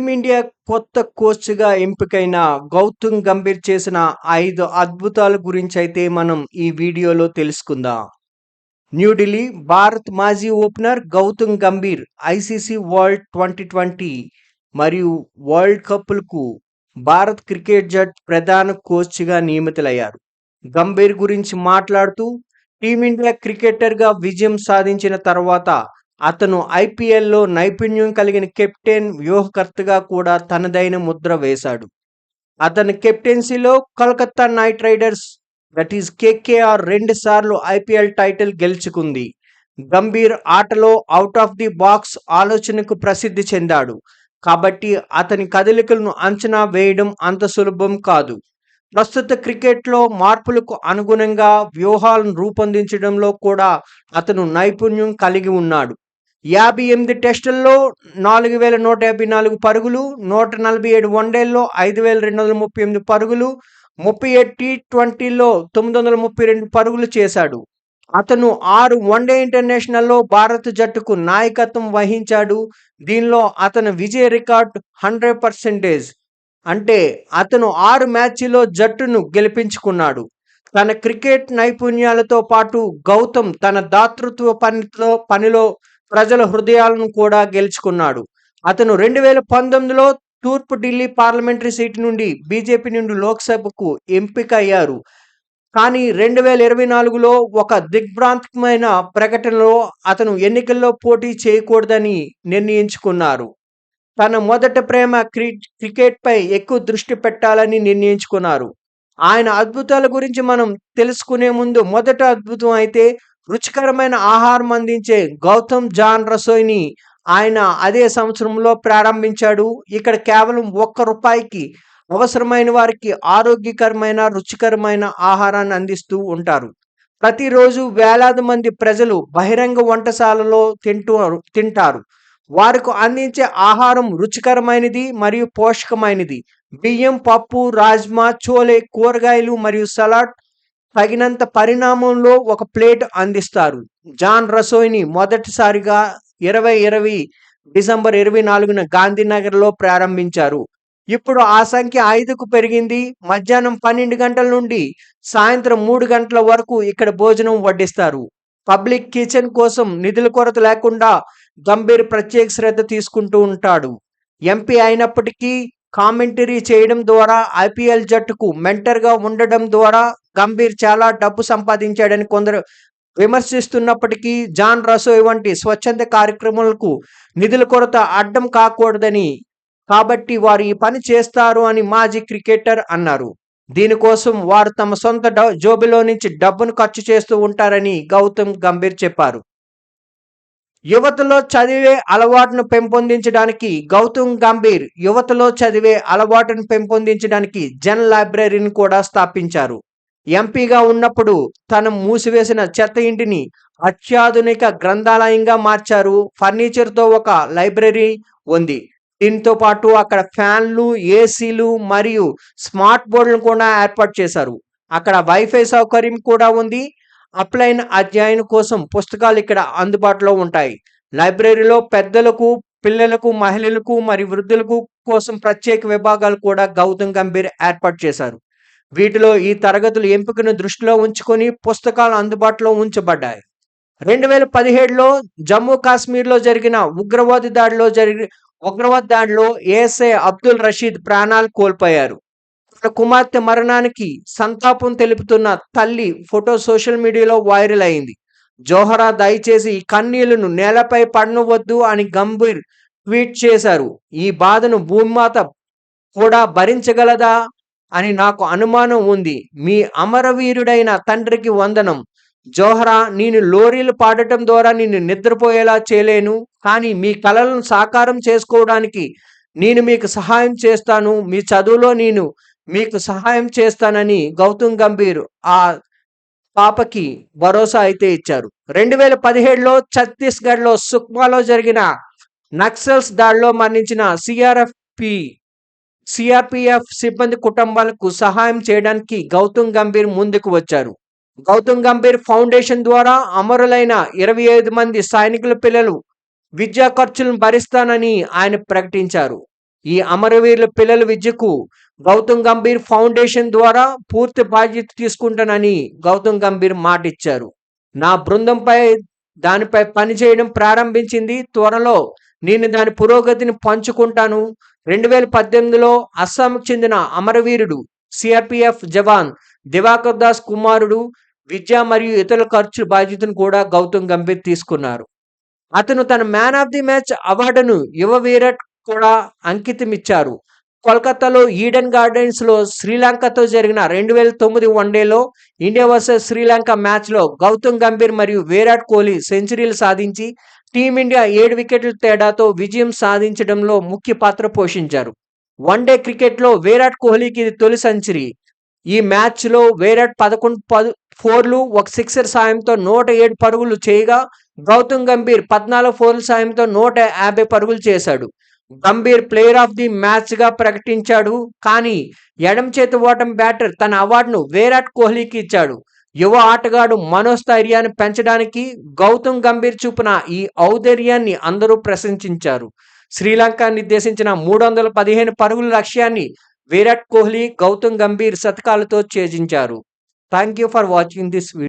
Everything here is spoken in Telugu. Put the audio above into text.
టీమిండియా కొత్త కోచ్‌గా ఎంపికైన గౌతమ్ గంభీర్ చేసిన ఐదు అద్భుతాల గురించి అయితే మనం ఈ వీడియోలో తెలుసుకుందాం. న్యూఢిల్లీ భారత్ మాజీ opener Gautam Gambhir ICC world twenty twenty మరియు వరల్డ్ కప్‌లకు భారత్ క్రికెట్ జట్ ప్రధాన కోచ్‌గా నియమితులయ్యారు. గంభీర్ గురించి మాట్లాడుతూ టీమిండియా క్రికెటర్‌గా విజయం సాధించిన తర్వాత అతను ఐపీఎల్‌లో నైపుణ్యం కలిగిన కెప్టెన్, వ్యూహకర్తగా కూడా తనదైన ముద్ర వేశాడు. అతని కెప్టెన్సీలో Calcutta Knight Riders that is KKR రెండుసార్లు ఐపీఎల్ టైటిల్ గెలుచుకుంది. గంభీర్ ఆటలో అవుట్ ఆఫ్ ది బాక్స్ ఆలోచనకు ప్రసిద్ధి చెందాడు. కాబట్టి అతని కదలికలను అంచనా వేయడం అంత సులభం కాదు. ప్రస్తుత క్రికెట్‌లో మార్పులకు అనుగుణంగా వ్యూహాలను రూపొందించడంలో కూడా అతను నైపుణ్యం కలిగి ఉన్నాడు. యాభై ఎనిమిది టెస్టుల్లో నాలుగు వేల నూట యాభై నాలుగు పరుగులు నూట నలభై ఏడు వన్డేల్లో ఐదు వేల రెండు వందల ముప్పై ఎనిమిది పరుగులు ముప్పై ఏడు టీ ట్వంటీలో తొమ్మిది వందల ముప్పై రెండు పరుగులు చేశాడు. అతను ఆరు వన్డే ఇంటర్నేషనల్లో భారత జట్టుకు నాయకత్వం వహించాడు. దీనిలో అతని విజయ రికార్డ్ హండ్రెడ్ పర్సెంటేజ్. అంటే అతను ఆరు మ్యాచ్లో జట్టును గెలిపించుకున్నాడు. తన క్రికెట్ నైపుణ్యాలతో పాటు గౌతమ్ తన దాతృత్వ పనితో పనిలో ప్రజల హృదయాలను కూడా గెలుచుకున్నాడు. అతను 2019లో తూర్పు ఢిల్లీ పార్లమెంటరీ సీటు నుండి బీజేపీ నుండి లోక్సభకు ఎంపిక అయ్యారు కానీ 2024లో ఒక దిగ్భ్రాంతకమైన ప్రకటనలో అతను ఎన్నికల్లో పోటీ చేయకూడదని నిర్ణయించుకున్నారు. తన మొదటి ప్రేమ క్రి క్రికెట్‌పై ఎక్కువ దృష్టి పెట్టాలని నిర్ణయించుకున్నారు. ఆయన అద్భుతాల గురించి మనం తెలుసుకునే ముందు మొదట అద్భుతం అయితే రుచికరమైన ఆహారం అందించే గౌతమ్ జాన్ రసోయిని ఆయన అదే సంవత్సరంలో ప్రారంభించాడు. ఇక్కడ కేవలం ఒక్క రూపాయికి అవసరమైన వారికి ఆరోగ్యకరమైన, రుచికరమైన ఆహారాన్ని అందిస్తూ ఉంటారు. ప్రతిరోజు వేలాది మంది ప్రజలు బహిరంగ వంటశాలలో తింటూ తింటారు. వారికి అందించే ఆహారం రుచికరమైనది మరియు పోషకమైనది. బియ్యం, పప్పు, రాజ్మా, చోలే, కూరగాయలు మరియు సలాడ్ తగినంత పరిణామంలో ఒక ప్లేట్ అందిస్తారు. జాన్ రసోయిని మొదటిసారిగా 2020 డిసెంబర్ 24న గాంధీనగర్‌లో ప్రారంభించారు. ఇప్పుడు ఆ సంఖ్య ఐదుకు పెరిగింది. మధ్యాహ్నం 12 గంటల నుండి సాయంత్రం మూడు గంటల వరకు ఇక్కడ భోజనం వడ్డిస్తారు. పబ్లిక్ కిచెన్ కోసం నిధుల కొరత లేకుండా గంభీర్ ప్రత్యేక శ్రద్ధ తీసుకుంటూ ఉంటాడు. ఎంపీ అయినప్పటికీ కామెంటరీ చేయడం ద్వారా ఐపీఎల్ జట్టుకు మెంటర్‌గా ఉండడం ద్వారా గంభీర్ చాలా డబ్బు సంపాదించాడని కొందరు విమర్శిస్తున్నప్పటికీ జాన్ రసోయ్ వంటి స్వచ్ఛంద కార్యక్రమాలకు నిధుల కొరత అడ్డం కాకూడదని కాబట్టి వారు ఈ పని చేస్తారు అని మాజీ క్రికెటర్ అన్నారు. దీనికోసం వారు తమ సొంత జోబిలో నుంచి డబ్బును ఖర్చు చేస్తూ ఉంటారని గౌతమ్ గంభీర్ చెప్పారు. యువతలో చదివే అలవాటును పెంపొందించడానికి గౌతమ్ గంభీర్ యువతలో చదివే అలవాటును పెంపొందించడానికి జన్ లైబ్రరీని కూడా స్థాపించారు. ఎంపీగా ఉన్నప్పుడు తను మూసివేసిన చెత్త ఇంటిని అత్యాధునిక గ్రంథాలయంగా మార్చారు. ఫర్నిచర్‌తో ఒక లైబ్రరీ ఉంది. దీంతో పాటు అక్కడ ఫ్యాన్లు, ఏసీలు మరియు స్మార్ట్ బోర్డులను కూడా ఏర్పాటు చేశారు. అక్కడ వైఫై సౌకర్యం కూడా ఉంది. అప్లైన్ అధ్యయనం కోసం పుస్తకాలు ఇక్కడ అందుబాటులో ఉంటాయి. లైబ్రరీలో పెద్దలకు, పిల్లలకు, మహిళలకు మరియు వృద్ధులకు కోసం ప్రత్యేక విభాగాలు కూడా గౌతమ్ గంభీర్ ఏర్పాటు చేశారు. వీటిలో ఈ తరగతుల ఎంపికను దృష్టిలో ఉంచుకొని పుస్తకాలు అందుబాటులో ఉంచబడ్డాయి. 2017లో జమ్మూ కాశ్మీర్‌లో జరిగిన ఉగ్రవాద దాడిలో జరిగి ఉగ్రవాద దాడిలో ఏఎస్ఐ అబ్దుల్ రషీద్ ప్రాణాలు కోల్పోయారు. తన కుమార్తె మరణానికి సంతాపం తెలుపుతున్న తల్లి ఫోటో సోషల్ మీడియాలో వైరల్ అయింది. జోహరా దయచేసి ఈ కన్నీళ్ళను నేలపై పడనవద్దు అని గంభీర్ ట్వీట్ చేశారు. ఈ బాధను భూమాత కూడా భరించగలదా అని నాకు అనుమానం ఉంది. మీ అమరవీరుడైన తండ్రికి వందనం. జోహరా నేను లోరీలు పాడటం ద్వారా నిన్ను నిద్రపోయేలా చేయలేను. కానీ మీ కలలను సాకారం చేసుకోవడానికి నేను మీకు సహాయం చేస్తాను. మీ చదువులో నేను మీకు సహాయం చేస్తానని గౌతమ్ గంభీర్ ఆ పాపకి భరోసా అయితే ఇచ్చారు. 2017లో ఛత్తీస్‌గఢ్‌లో సుక్మాలో జరిగిన నక్సల్స్ దాడిలో మరణించిన సీఆర్ఎఫ్‌పి సిఆర్పిఎఫ్ సిబ్బంది కుటుంబాలకు సహాయం చేయడానికి గౌతమ్ గంభీర్ ముందుకు వచ్చారు. గౌతమ్ గంభీర్ ఫౌండేషన్ ద్వారా అమరులైన 25 మంది సైనికుల పిల్లలు విద్యా ఖర్చులను భరిస్తానని ఆయన ప్రకటించారు. ఈ అమరవీరుల పిల్లల విద్యకు గౌతమ్ గంభీర్ ఫౌండేషన్ ద్వారా పూర్తి బాధ్యత తీసుకుంటానని గౌతమ్ గంభీర్ మాట ఇచ్చారు నా బృందంపై దానిపై పనిచేయడం ప్రారంభించింది త్వరలో నేను దాని పురోగతిని పంచుకుంటాను రెండు వేల పద్దెనిమిదిలో అస్సాంకు చెందిన అమరవీరుడు సిఆర్పిఎఫ్ జవాన్ దివాకర్ దాస్ కుమారుడు విద్య మరియు ఇతరుల ఖర్చు బాధ్యతను కూడా గౌతమ్ గంభీర్ తీసుకున్నారు. అతను తన మ్యాన్ ఆఫ్ ది మ్యాచ్ అవార్డును యువ విరాట్ కూడా అంకితం ఇచ్చారు కోల్కతాలో ఈడెన్ గార్డెన్స్లో శ్రీలంకతో జరిగిన రెండు వేల తొమ్మిది వన్డేలో ఇండియా వర్సెస్ శ్రీలంక మ్యాచ్లో గౌతమ్ గంభీర్ మరియు విరాట్ కోహ్లీ సెంచరీలు సాధించి టీమిండియా ఏడు వికెట్ల తేడాతో విజయం సాధించడంలో ముఖ్య పాత్ర పోషించారు. వన్డే క్రికెట్లో విరాట్ కోహ్లీకి ఇది తొలి సెంచరీ. ఈ మ్యాచ్లో విరాట్ పదకొండు పదు ఫోర్లు ఒక సిక్సర్ సాయంతో నూట ఏడు పరుగులు చేయగా గౌతమ్ గంభీర్ పద్నాలుగు ఫోర్ల సాయంతో నూట యాభై పరుగులు చేశాడు. గంభీర్ ప్లేయర్ ఆఫ్ ది మ్యాచ్గా ప్రకటించాడు కానీ ఎడం చేతి ఓటం బ్యాటర్ తన అవార్డును విరాట్ కోహ్లీకి ఇచ్చాడు. యువ ఆటగాడు మనోస్థైర్యాన్ని పెంచడానికి గౌతమ్ గంభీర్ చూపిన ఈ ఔదర్యాన్ని అందరూ ప్రశంసించారు. శ్రీలంక నిర్దేశించిన మూడు వందల పదిహేను పరుగుల లక్ష్యాన్ని విరాట్ కోహ్లీ గౌతమ్ గంభీర్ శతకాలతో ఛేదించారు. Thank you for watching this video